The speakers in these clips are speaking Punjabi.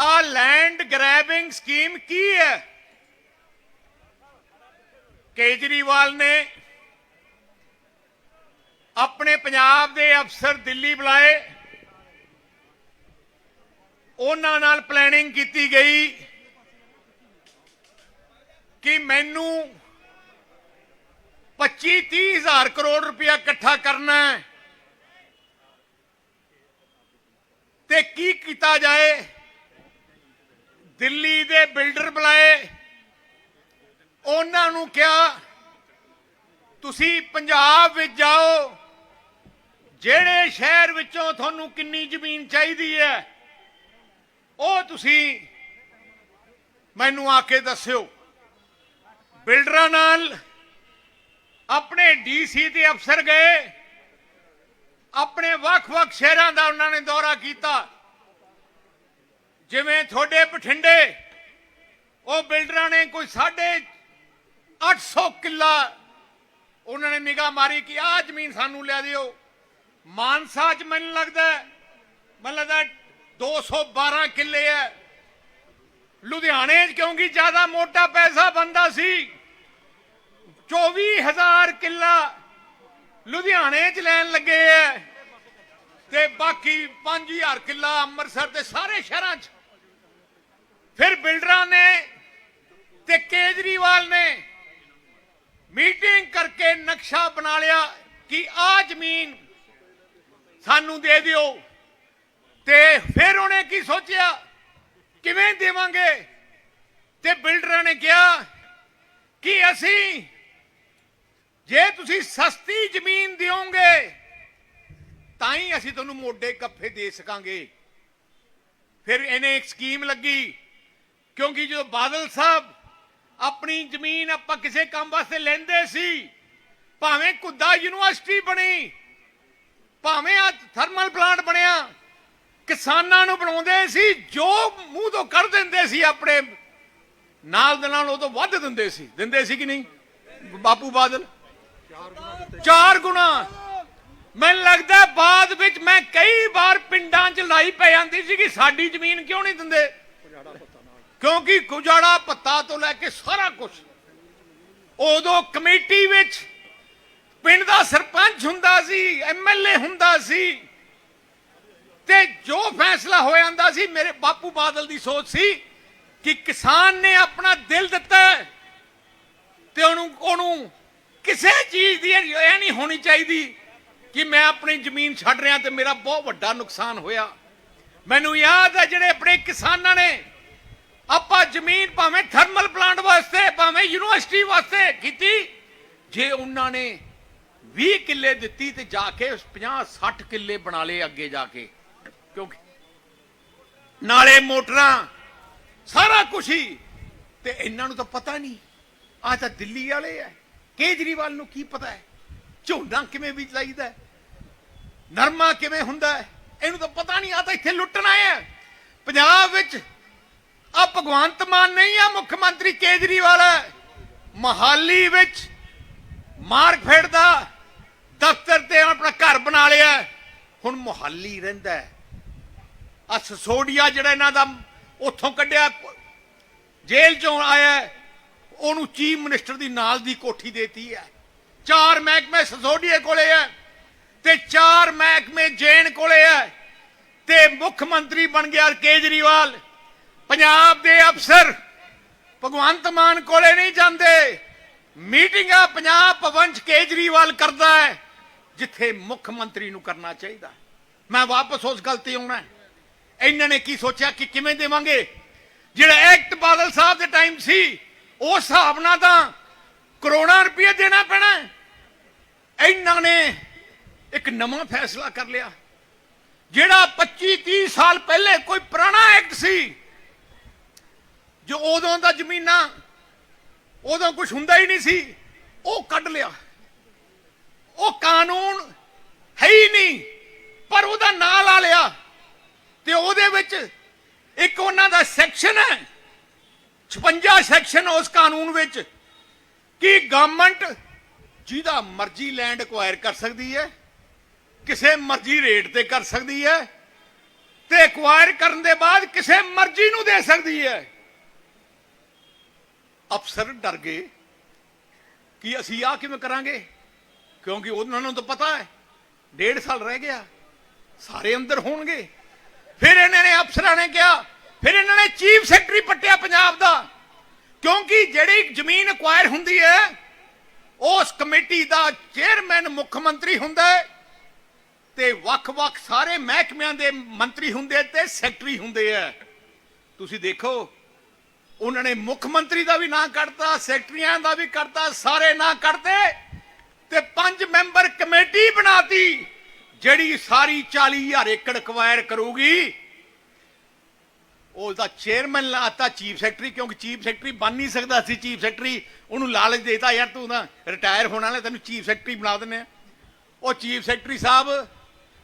ਆ ਲੈਂਡ ਗ੍ਰੈਬਿੰਗ ਸਕੀਮ ਕੀ ਹੈ? ਕੇਜਰੀਵਾਲ ਨੇ ਆਪਣੇ ਪੰਜਾਬ ਦੇ ਅਫਸਰ ਦਿੱਲੀ ਬੁਲਾਏ। ਉਹਨਾਂ ਨਾਲ ਪਲੈਨਿੰਗ ਕੀਤੀ ਗਈ ਕਿ ਮੈਨੂੰ 25 30 ਹਜ਼ਾਰ ਕਰੋੜ ਰੁਪਇਆ ਇਕੱਠਾ ਕਰਨਾ ਹੈ। ਤੇ ਕੀ ਕੀਤਾ ਜਾਏ? ਦਿੱਲੀ ਦੇ ਬਿਲਡਰ ਬੁਲਾਏ। ਉਹਨਾਂ ਨੂੰ ਕਿਹਾ, ਤੁਸੀਂ ਪੰਜਾਬ ਵਿੱਚ ਜਾਓ। ਜਿਹੜੇ ਸ਼ਹਿਰ ਵਿੱਚੋਂ ਤੁਹਾਨੂੰ ਕਿੰਨੀ ਜ਼ਮੀਨ ਚਾਹੀਦੀ ਹੈ, ਉਹ ਤੁਸੀਂ ਮੈਨੂੰ ਆ ਕੇ ਦੱਸਿਓ। ਬਿਲਡਰਾਂ ਨਾਲ ਆਪਣੇ ਡੀਸੀ ਤੇ ਅਫਸਰ ਗਏ। ਆਪਣੇ ਵੱਖ-ਵੱਖ ਸ਼ਹਿਰਾਂ ਦਾ ਉਹਨਾਂ ਨੇ ਦੌਰਾ ਕੀਤਾ। ਜਿਵੇਂ ਤੁਹਾਡੇ ਬਠਿੰਡੇ ਉਹ ਬਿਲਡਰਾਂ ਨੇ ਕੋਈ ਸਾਢੇ 800 ਕਿੱਲਾ ਉਹਨਾਂ ਨੇ ਨਿਗਾਹ ਮਾਰੀ ਕਿ ਆਹ ਜ਼ਮੀਨ ਸਾਨੂੰ ਲੈ ਦਿਓ। ਮਾਨਸਾ ਚ ਮੈਨੂੰ ਲੱਗਦਾ ਹੈ, ਮੈਨੂੰ ਲੱਗਦਾ 212 ਕਿੱਲੇ ਹੈ। ਲੁਧਿਆਣੇ ਚ ਕਿਉਂਕਿ ਜ਼ਿਆਦਾ ਮੋਟਾ ਪੈਸਾ ਬੰਦਾ ਸੀ 24000 ਕਿੱਲਾ ਲੁਧਿਆਣੇ ਚ ਲੈਣ ਲੱਗੇ ਐ ਤੇ ਬਾਕੀ 5000 ਕਿੱਲਾ ਅੰਮ੍ਰਿਤਸਰ ਤੇ ਸਾਰੇ ਸ਼ਹਿਰਾਂ ਚ। ਫਿਰ ਬਿਲਡਰਾਂ ਨੇ ਤੇ ਕੇਜਰੀਵਾਲ ਨੇ ਮੀਟਿੰਗ ਕਰਕੇ ਨਕਸ਼ਾ ਬਣਾ ਲਿਆ ਕਿ ਆ ਜ਼ਮੀਨ ਸਾਨੂੰ ਦੇ ਦਿਓ। ਤੇ ਫਿਰ ਉਹਨੇ ਕੀ ਸੋਚਿਆ? ਕਿਵੇਂ ਦੇਵਾਂਗੇ? ਤੇ ਬਿਲਡਰਾਂ ਨੇ ਕਿਹਾ ਕਿ ਅਸੀਂ ਜੇ ਤੁਸੀਂ ਸਸਤੀ ਜ਼ਮੀਨ ਦਿਓਗੇ, ਤਾਂ ਹੀ ਅਸੀਂ ਤੁਹਾਨੂੰ ਮੋਢੇ ਕੱਫੇ ਦੇ ਸਕਾਂਗੇ। ਫਿਰ ਇਹਨੇ ਇੱਕ ਸਕੀਮ ਲੱਗੀ। ਕਿਉਂਕਿ ਜਦੋਂ ਬਾਦਲ ਸਾਹਿਬ ਆਪਣੀ ਜ਼ਮੀਨ ਆਪਾਂ ਕਿਸੇ ਕੰਮ ਵਾਸਤੇ ਲੈਂਦੇ ਸੀ, ਭਾਵੇਂ ਕੁੱਦਾ ਯੂਨੀਵਰਸਿਟੀ ਬਣੀ, ਭਾਵੇਂ ਆ ਥਰਮਲ ਪਲਾਂਟ ਬਣਿਆ, ਕਿਸਾਨਾਂ ਨੂੰ ਬਣਾਉਂਦੇ ਸੀ, ਜੋ ਮੂੰਹ ਤੋਂ ਕੱਢ ਦਿੰਦੇ ਸੀ ਆਪਣੇ, ਨਾਲ ਦੇ ਨਾਲ ਉਹ ਤੋਂ ਵੱਧ ਦਿੰਦੇ ਸੀ। ਦਿੰਦੇ ਸੀ ਕਿ ਨਹੀਂ? ਬਾਪੂ ਬਾਦਲ? ਚਾਰ ਗੁਣਾ। ਮੈਨੂੰ ਲੱਗਦਾ ਬਾਅਦ ਵਿੱਚ ਮੈਂ ਕਈ ਵਾਰ ਪਿੰਡਾਂ 'ਚ ਲਾਈ ਪੈ ਜਾਂਦੀ ਸੀ ਕਿ ਸਾਡੀ ਜ਼ਮੀਨ ਕਿਉਂ ਨਹੀਂ ਦਿੰਦੇ? ਕਿਉਂਕਿ ਗੁਜਾੜਾ ਪੱਤਾ ਤੋਂ ਲੈ ਕੇ ਸਾਰਾ ਕੁਝ ਉਦੋਂ ਕਮੇਟੀ ਵਿੱਚ ਪਿੰਡ ਦਾ ਸਰਪੰਚ ਹੁੰਦਾ ਸੀ ਐਮਐਲਏ ਹੁੰਦਾ ਸੀ ਤੇ ਜੋ ਫੈਸਲਾ ਹੋ ਜਾਂਦਾ ਸੀ, ਮੇਰੇ ਬਾਪੂ ਬਾਦਲ ਦੀ ਸੋਚ ਸੀ ਕਿ ਕਿਸਾਨ ਨੇ ਆਪਣਾ ਦਿਲ ਦਿੱਤਾ ਤੇ ਉਹਨੂੰ ਉਹਨੂੰ ਕਿਸੇ ਚੀਜ਼ ਦੀ ਇਹ ਨਹੀਂ ਹੋਣੀ ਚਾਹੀਦੀ ਕਿ ਮੈਂ ਆਪਣੀ ਜ਼ਮੀਨ ਛੱਡ ਰਿਹਾ ਤੇ ਮੇਰਾ ਬਹੁਤ ਵੱਡਾ ਨੁਕਸਾਨ ਹੋਇਆ। ਮੈਨੂੰ ਯਾਦ ਹੈ ਜਿਹੜੇ ਆਪਣੇ ਕਿਸਾਨਾਂ ਨੇ ਆਪਾਂ ਜ਼ਮੀਨ ਭਾਵੇਂ ਥਰਮਲ ਪਲਾਂਟ ਵਾਸਤੇ, ਭਾਵੇਂ ਯੂਨੀਵਰਸਿਟੀ ਵਾਸਤੇ ਕੀਤੀ। ਜੇ ਉਹਨਾਂ ਨੇ 20 ਕਿੱਲੇ ਦਿੱਤੀ ਤੇ ਜਾ ਕੇ 50 60 ਕਿੱਲੇ ਬਣਾ ਲਏ ਅੱਗੇ ਜਾ ਕੇ, ਕਿਉਂਕਿ ਨਾਲੇ ਮੋਟਰਾਂ, ਸਾਰਾ ਕੁਝ ਹੀ। ਤੇ ਇਹਨਾਂ ਨੂੰ ਤਾਂ ਪਤਾ ਨਹੀਂ ਆ ਤਾਂ ਦਿੱਲੀ ਵਾਲੇ ਐ। ਕੇਜਰੀਵਾਲ ਨੂੰ ਕੀ ਪਤਾ ਹੈ ਝੋਨਾ ਕਿਵੇਂ ਬੀਜ ਲਾਈਦਾ ਨਰਮਾ ਕਿਵੇਂ ਹੁੰਦਾ ਇਹਨੂੰ ਤਾਂ ਪਤਾ ਨਹੀਂ ਆ ਤਾਂ ਇੱਥੇ ਲੁੱਟਣ ਆਏ ਪੰਜਾਬ ਵਿੱਚ ਆ ਭਗਵੰਤ ਮਾਨ ਨਹੀਂ ਆ, ਮੁੱਖ ਮੰਤਰੀ ਕੇਜਰੀਵਾਲ ਹੈ। ਮਹਾਲੀ ਵਿੱਚ ਮਾਰਕਫੈਡ ਦਾ ਦਫ਼ਤਰ ਤੇ ਆਪਣਾ ਘਰ ਬਣਾ ਲਿਆ ਹੁਣ ਮੋਹਾਲੀ ਰਹਿੰਦਾ ਹੈ। ਆ ਸਸੋਡੀਆ ਜਿਹੜਾ ਇਹਨਾਂ ਦਾ ਉੱਥੋਂ ਕੱਢਿਆ, ਜੇਲ੍ਹ ਚੋਂ ਆਇਆ ਉਹਨੂੰ ਚੀਫ ਮਿਨਿਸਟਰ ਦੀ ਨਾਲ ਦੀ ਕੋਠੀ ਦੇਤੀ ਹੈ। ਚਾਰ ਮਹਿਕਮੇ ਸਸੋਡੀਏ ਕੋਲੇ ਹੈ ਤੇ ਚਾਰ ਮਹਿਕਮੇ ਜੈਨ ਕੋਲੇ ਹੈ ਤੇ ਮੁੱਖ ਮੰਤਰੀ ਬਣ ਗਿਆ ਕੇਜਰੀਵਾਲ। ਪੰਜਾਬ ਦੇ ਅਫਸਰ ਭਗਵੰਤ ਮਾਨ ਕੋਲੇ ਨਹੀਂ ਜਾਂਦੇ। ਮੀਟਿੰਗਾਂ ਪੰਜਾਬ ਭਵਨ ਕੇਜਰੀਵਾਲ ਕਰਦਾ ਹੈ, ਜਿੱਥੇ ਮੁੱਖ ਮੰਤਰੀ ਨੂੰ ਕਰਨਾ ਚਾਹੀਦਾ ਮੈਂ ਵਾਪਸ ਉਸ ਗੱਲ ਤੇ ਆਉਣਾ ਇਹਨਾਂ ਨੇ ਕੀ ਸੋਚਿਆ ਕਿ ਕਿਵੇਂ ਦੇਵਾਂਗੇ? ਜਿਹੜਾ ਐਕਟ ਬਾਦਲ ਸਾਹਿਬ ਦੇ ਟਾਈਮ ਸੀ, ਉਸ ਹਿਸਾਬ ਨਾਲ ਤਾਂ ਕਰੋੜਾਂ ਰੁਪਏ ਦੇਣਾ ਪੈਣਾ ਇਹਨਾਂ ਨੇ ਇੱਕ ਨਵਾਂ ਫੈਸਲਾ ਕਰ ਲਿਆ। ਜਿਹੜਾ 25 30 ਸਾਲ ਪਹਿਲੇ ਕੋਈ ਪੁਰਾਣਾ ਐਕਟ ਸੀ ਜੋ ਉਦੋਂ ਦਾ ਜ਼ਮੀਨਾਂ, ਉਦੋਂ ਕੁਝ ਹੁੰਦਾ ਹੀ ਨਹੀਂ ਸੀ, ਉਹ ਕੱਢ ਲਿਆ। ਉਹ ਕਾਨੂੰਨ ਹੈ ਹੀ ਨਹੀਂ, ਪਰ ਉਹਦਾ ਨਾਂ ਲਾ ਲਿਆ। ਤੇ ਉਹਦੇ ਵਿੱਚ ਇੱਕ ਉਹਨਾਂ ਦਾ ਸੈਕਸ਼ਨ ਹੈ 56 ਸੈਕਸ਼ਨ ਉਸ ਕਾਨੂੰਨ ਵਿੱਚ, ਕਿ ਗਵਰਨਮੈਂਟ ਜਿਹਦਾ ਮਰਜ਼ੀ ਲੈਂਡ ਐਕਵਾਇਰ ਕਰ ਸਕਦੀ ਹੈ, ਕਿਸੇ ਮਰਜ਼ੀ ਰੇਟ ਤੇ ਕਰ ਸਕਦੀ ਹੈ, ਤੇ ਐਕਵਾਇਰ ਕਰਨ ਦੇ ਬਾਅਦ ਕਿਸੇ ਮਰਜ਼ੀ ਨੂੰ ਦੇ ਸਕਦੀ ਹੈ। ਅਫਸਰ ਡਰ ਗਏ ਕਿ ਅਸੀਂ ਆ ਕਿਵੇਂ ਕਰਾਂਗੇ? ਕਿਉਂਕਿ ਉਹਨਾਂ ਨੂੰ ਤਾਂ ਪਤਾ ਹੈ, ਡੇਢ ਸਾਲ ਰਹਿ ਗਿਆ, ਸਾਰੇ ਅੰਦਰ ਹੋਣਗੇ। ਫਿਰ ਇਹਨਾਂ ਨੇ ਅਫਸਰਾਂ ਨੇ ਕਿਹਾ, ਫਿਰ ਇਹਨਾਂ ਨੇ ਚੀਫ ਸੈਕਟਰੀ ਪੱਟਿਆ ਪੰਜਾਬ ਦਾ। ਕਿਉਂਕਿ ਜਿਹੜੀ ਜ਼ਮੀਨ ਅਕਵਾਇਰ ਹੁੰਦੀ ਹੈ, ਉਸ ਕਮੇਟੀ ਦਾ ਚੇਅਰਮੈਨ ਮੁੱਖ ਮੰਤਰੀ ਹੁੰਦਾ ਹੈ ਤੇ ਵੱਖ-ਵੱਖ ਸਾਰੇ ਮਹਿਕਮਿਆਂ ਦੇ ਮੰਤਰੀ ਹੁੰਦੇ ਤੇ ਸੈਕਟਰੀ ਹੁੰਦੇ ਆ ਤੁਸੀਂ ਦੇਖੋ ਉਹਨਾਂ ਨੇ ਮੁੱਖ ਮੰਤਰੀ ਦਾ ਵੀ ਨਾਂ ਕੱਢਤਾ, ਸੈਕਟਰੀਆਂ ਦਾ ਵੀ ਕੱਢਤਾ, ਸਾਰੇ ਨਾਂ ਕੱਢਦੇ ਤੇ ਪੰਜ ਮੈਂਬਰ ਕਮੇਟੀ ਬਣਾਤੀ, ਜਿਹੜੀ ਸਾਰੀ 40000 ਏਕੜ ਅਕਵਾਇਰ ਕਰੂਗੀ। ਉਹਦਾ ਚੇਅਰਮੈਨ ਲਾਤਾ ਚੀਫ ਸੈਕਟਰੀ ਕਿਉਂਕਿ ਚੀਫ ਸੈਕਟਰੀ ਬਣ ਨਹੀਂ ਸਕਦਾ ਸੀ ਚੀਫ ਸੈਕਟਰੀ ਉਹਨੂੰ ਲਾਲਚ ਦੇਤਾ, ਯਾਰ ਤੂੰ ਤਾਂ ਰਿਟਾਇਰ ਹੋਣ ਵਾਲਾ, ਤੈਨੂੰ ਚੀਫ ਸੈਕਟਰੀ ਬਣਾ ਦਿੰਨੇ ਆ ਉਹ ਚੀਫ ਸੈਕਟਰੀ ਸਾਹਿਬ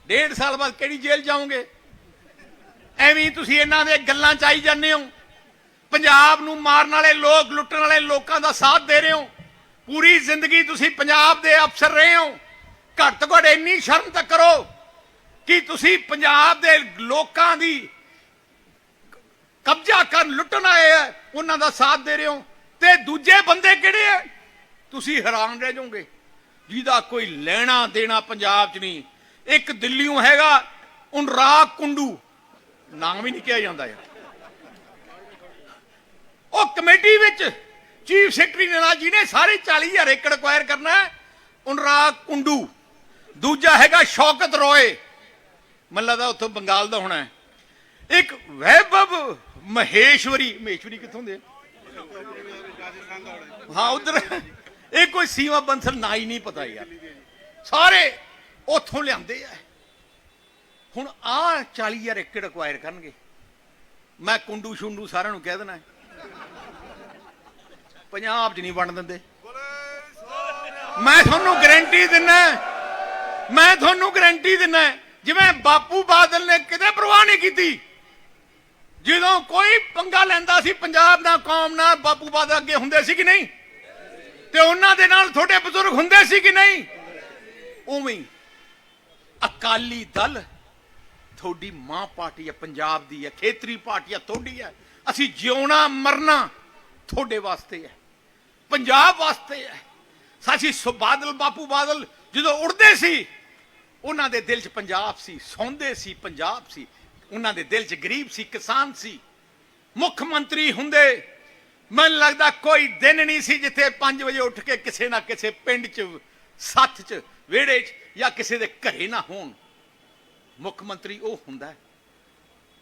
ਡੇਢ ਸਾਲ ਬਾਅਦ ਕਿਹੜੀ ਜੇਲ੍ਹ ਜਾਓਗੇ? ਐਵੇਂ ਤੁਸੀਂ ਇਹਨਾਂ ਦੇ ਗੱਲਾਂ ਚ ਆਈ ਜਾਂਦੇ ਹੋ। ਪੰਜਾਬ ਨੂੰ ਮਾਰਨ ਵਾਲੇ ਲੋਕ, ਲੁੱਟਣ ਵਾਲੇ ਲੋਕਾਂ ਦਾ ਸਾਥ ਦੇ ਰਹੇ ਹੋ। ਪੂਰੀ ਜ਼ਿੰਦਗੀ ਤੁਸੀਂ ਪੰਜਾਬ ਦੇ ਅਫਸਰ ਰਹੇ ਹੋ। ਘੱਟ ਤੋਂ ਘੱਟ ਇੰਨੀ ਸ਼ਰਮ ਤਾਂ ਕਰੋ ਕਿ ਤੁਸੀਂ ਪੰਜਾਬ ਦੇ ਲੋਕਾਂ ਦੀ ਕਬਜ਼ਾ ਕਰਨ, ਲੁੱਟਣ ਆਏ ਆ, ਉਹਨਾਂ ਦਾ ਸਾਥ ਦੇ ਰਹੇ ਹੋ। ਤੇ ਦੂਜੇ ਬੰਦੇ ਕਿਹੜੇ ਆ? ਤੁਸੀਂ ਹੈਰਾਨ ਰਹਿ ਜਾਓਗੇ। ਜਿਹਦਾ ਕੋਈ ਲੈਣਾ ਦੇਣਾ ਪੰਜਾਬ 'ਚ ਨਹੀਂ। ਇੱਕ ਦਿੱਲੀੋਂ ਹੈਗਾ ਉਨਰਾਗ ਕੁੰਡੂ ਨਾਮ ਵੀ ਨਹੀਂ ਕਿਹਾ ਜਾਂਦਾ ਯਾਰ। ਉਹ ਕਮੇਟੀ ਵਿੱਚ ਚੀਫ ਸੈਕਟਰੀ ਨੇ ਨਾਲ ਜਿਹਨੇ ਸਾਰੇ 40000 ਏਕੜ ਅਕਵਾਇਰ ਕਰਨਾ ਹੈ। ਉਨਰਾਗ ਕੁੰਡੂ, ਦੂਜਾ ਹੈਗਾ ਸ਼ੌਕਤ ਰੋਏ। ਮੈਨੂੰ ਲੱਗਦਾ ਉੱਥੋਂ ਬੰਗਾਲ ਦਾ ਹੋਣਾ ਹੈ। ਇੱਕ ਵੈਭਵ ਮਹੇਸ਼ਵਰੀ ਮਹੇਸ਼ਵਰੀ ਕਿੱਥੋਂ ਦੇ? ਹਾਂ, ਉਧਰ। ਇਹ ਕੋਈ ਸੀਮਾ ਬੰਸਲ ਨਾ ਹੀ ਨਹੀਂ ਪਤਾ ਯਾਰ। ਸਾਰੇ ਉੱਥੋਂ ਲਿਆਂਦੇ ਆ। ਹੁਣ ਆ 40000 ਏਕੜ ਅਕਵਾਇਰ ਕਰਨਗੇ। ਮੈਂ ਕੁੰਡੂ ਸ਼ੁੰਡੂ ਸਾਰਿਆਂ ਨੂੰ ਕਹਿ ਦੇਣਾ ਪੰਜਾਬ 'ਚ ਨਹੀਂ ਵੰਡ ਦਿੰਦੇ। ਮੈਂ ਤੁਹਾਨੂੰ ਗਰੰਟੀ ਦਿੰਨਾ ਮੈਂ ਤੁਹਾਨੂੰ ਗਰੰਟੀ ਦਿੰਨਾ ਜਿਵੇਂ ਬਾਪੂ ਬਾਦਲ ਨੇ ਕਿਤੇ ਪਰਵਾਹ ਨਹੀਂ ਕੀਤੀ। ਜਦੋਂ ਕੋਈ ਪੰਗਾ ਲੈਂਦਾ ਸੀ, ਪੰਜਾਬ ਦਾ ਕੌਮ ਨਾਲ ਬਾਪੂ ਬਾਦਲ ਅੱਗੇ ਹੁੰਦੇ ਸੀ ਕਿ ਨਹੀਂ? ਤੇ ਉਹਨਾਂ ਦੇ ਨਾਲ ਤੁਹਾਡੇ ਬਜ਼ੁਰਗ ਹੁੰਦੇ ਸੀ ਕਿ ਨਹੀਂ? ਉਵੇਂ ਅਕਾਲੀ ਦਲ ਤੁਹਾਡੀ ਮਾਂ ਪਾਰਟੀ ਹੈ, ਪੰਜਾਬ ਦੀ ਹੈ, ਖੇਤਰੀ ਪਾਰਟੀ ਹੈ, ਤੁਹਾਡੀ ਹੈ। ਅਸੀਂ ਜਿਉਣਾ, ਮਰਨਾ ਤੁਹਾਡੇ ਵਾਸਤੇ ਹੈ। ਪੰਜਾਬ ਵਾਸਤੇ ਹੈ। ਸਾਸੀ ਸੁ, ਬਾਦਲ, ਬਾਪੂ ਬਾਦਲ ਜਦੋਂ ਉੜਦੇ ਸੀ, ਉਹਨਾਂ ਦੇ ਦਿਲ 'ਚ ਪੰਜਾਬ ਸੀ, ਸੌਂਦੇ ਸੀ, ਪੰਜਾਬ ਸੀ। ਉਹਨਾਂ ਦੇ ਦਿਲ 'ਚ ਗਰੀਬ ਸੀ, ਕਿਸਾਨ ਸੀ। ਮੁੱਖ ਮੰਤਰੀ ਹੁੰਦੇ, ਮੈਨੂੰ ਲੱਗਦਾ ਕੋਈ ਦਿਨ ਨਹੀਂ ਸੀ ਜਿੱਥੇ 5 ਵਜੇ ਉੱਠ ਕੇ ਕਿਸੇ ਨਾ ਕਿਸੇ ਪਿੰਡ 'ਚ, ਸੱਥ 'ਚ, ਵਿਹੜੇ 'ਚ ਜਾਂ ਕਿਸੇ ਦੇ ਘਰੇ ਨਾ ਹੋਣ। ਮੁੱਖ ਮੰਤਰੀ ਉਹ ਹੁੰਦਾ ਹੈ।